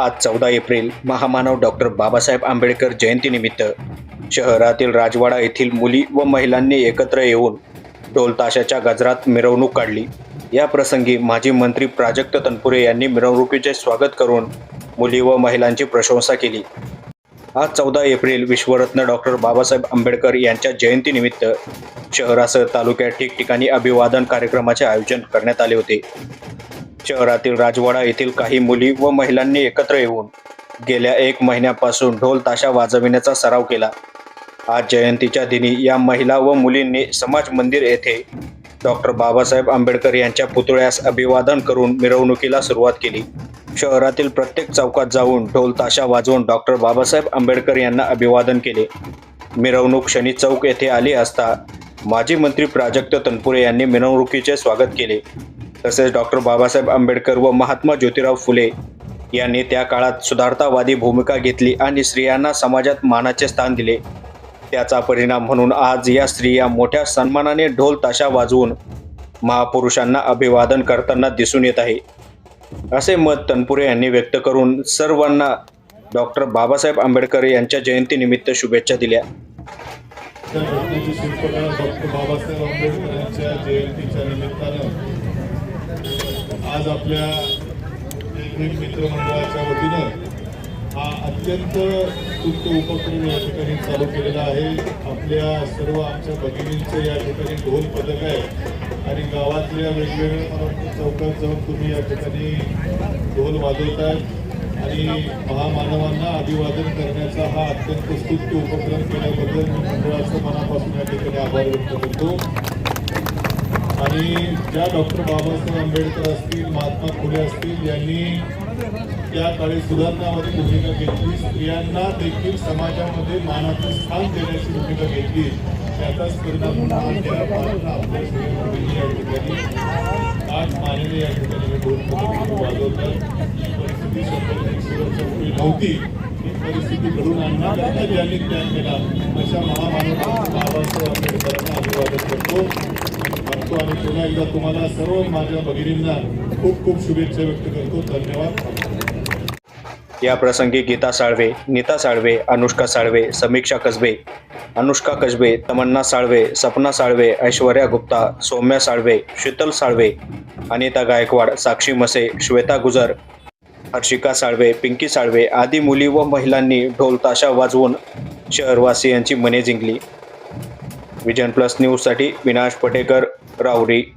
आज चौदा एप्रिल महामानव डॉक्टर बाबासाहेब आंबेडकर जयंतीनिमित्त शहरातील राजवाडा येथील मुली व महिलांनी एकत्र येऊन ढोलताशाच्या गजरात मिरवणूक काढली. या प्रसंगी माजी मंत्री प्राजक्त तनपुरे यांनी मिरवणुकीचे स्वागत करून मुली व महिलांची प्रशंसा केली. आज चौदा एप्रिल विश्वरत्न डॉक्टर बाबासाहेब आंबेडकर यांच्या जयंतीनिमित्त शहरासह तालुक्यात ठिकठिकाणी अभिवादन कार्यक्रमाचे आयोजन करण्यात आले होते. शहरातील राजवाडा येथील काही मुली व महिलांनी एकत्र येऊन गेल्या एक महिन्यापासून ढोल ताशा वाजविण्याचा सराव केला. आज जयंतीच्या दिनी या महिला व मुलींनी समाज मंदिर येथे डॉक्टर बाबासाहेब आंबेडकर यांच्या पुतळ्यास अभिवादन करून मिरवणुकीला सुरुवात केली. शहरातील प्रत्येक चौकात जाऊन ढोल ताशा वाजवून डॉक्टर बाबासाहेब आंबेडकर यांना अभिवादन केले. मिरवणूक शनी चौक येथे आली असता माजी मंत्री प्राजक्त तनपुरे यांनी मिरवणुकीचे स्वागत केले. तसेच डॉक्टर बाबासाहेब आंबेडकर व महात्मा ज्योतिराव फुले यांनी त्या काळात सुधारतावादी भूमिका घेतली आणि स्त्रियांना समाजात मानाचे स्थान दिले. त्याचा परिणाम म्हणून आज या स्त्रिया मोठ्या सन्मानाने ढोल ताशा वाजवून महापुरुषांना अभिवादन करताना दिसून येत आहे. असे मत तनपुरे यांनी व्यक्त करून सर्वांना डॉक्टर बाबासाहेब आंबेडकर यांच्या जयंतीनिमित्त शुभेच्छा दिल्या. डॉक्टर बाबासाहेब आंबेडकर यांच्या जयंतीच्या निमित्तानं आज आपल्या मित्रमंडळाच्या वतीनं हा अत्यंत उपयुक्त उपक्रम या ठिकाणी चालू केलेला आहे. आपल्या सर्व आमच्या भगिनींचं या ठिकाणी ढोल पथक आहे आणि गावातल्या वेगवेगळ्या चौकात जाऊन तुम्ही या ठिकाणी ढोल वाजवताय आणि महामानवांना अभिवादन करण्याचा हा अत्यंत स्तुत्य उपक्रम केल्याबद्दल मी मंडळाचं मनापासून या ठिकाणी आभार व्यक्त करतो. आणि ज्या डॉक्टर बाबासाहेब आंबेडकर असतील महात्मा फुले असतील यांनी त्या काळी सुधारणामध्ये भूमिका घेतली. स्त्रियांना देखील समाजामध्ये मानाचं स्थान देण्याची भूमिका घेतली. त्याचाच परिणाम म्हणून त्या या ठिकाणी मानेने या ठिकाणी दोन वाजवतात. ही परिस्थिती शंभर नव्हती ही परिस्थिती घडून आणण्याकरता ज्यांनी त्याग केला. अशा महामानव बाबासाहेब आंबेडकरांना अभिवादन करतो. करतो आणि पुन्हा एकदा तुम्हाला सर्व माझ्या भगिनींना खूप खूप शुभेच्छा व्यक्त करतो. धन्यवाद. या प्रसंगी गीता साळवे नीता साळवे अनुष्का साळवे समीक्षा कसबे अनुष्का कसबे तमन्ना साळवे सपना साळवे ऐश्वर्या गुप्ता सौम्या साळवे शीतल साळवे अनिता गायकवाड साक्षी मसे श्वेता गुजर हर्षिका साळवे पिंकी साळवे आदी मुली व महिलांनी ढोल ताशा वाजवून शहरवासियांची मने जिंकली. विजन प्लस न्यूजसाठी विनाश पटेकर. Rowdy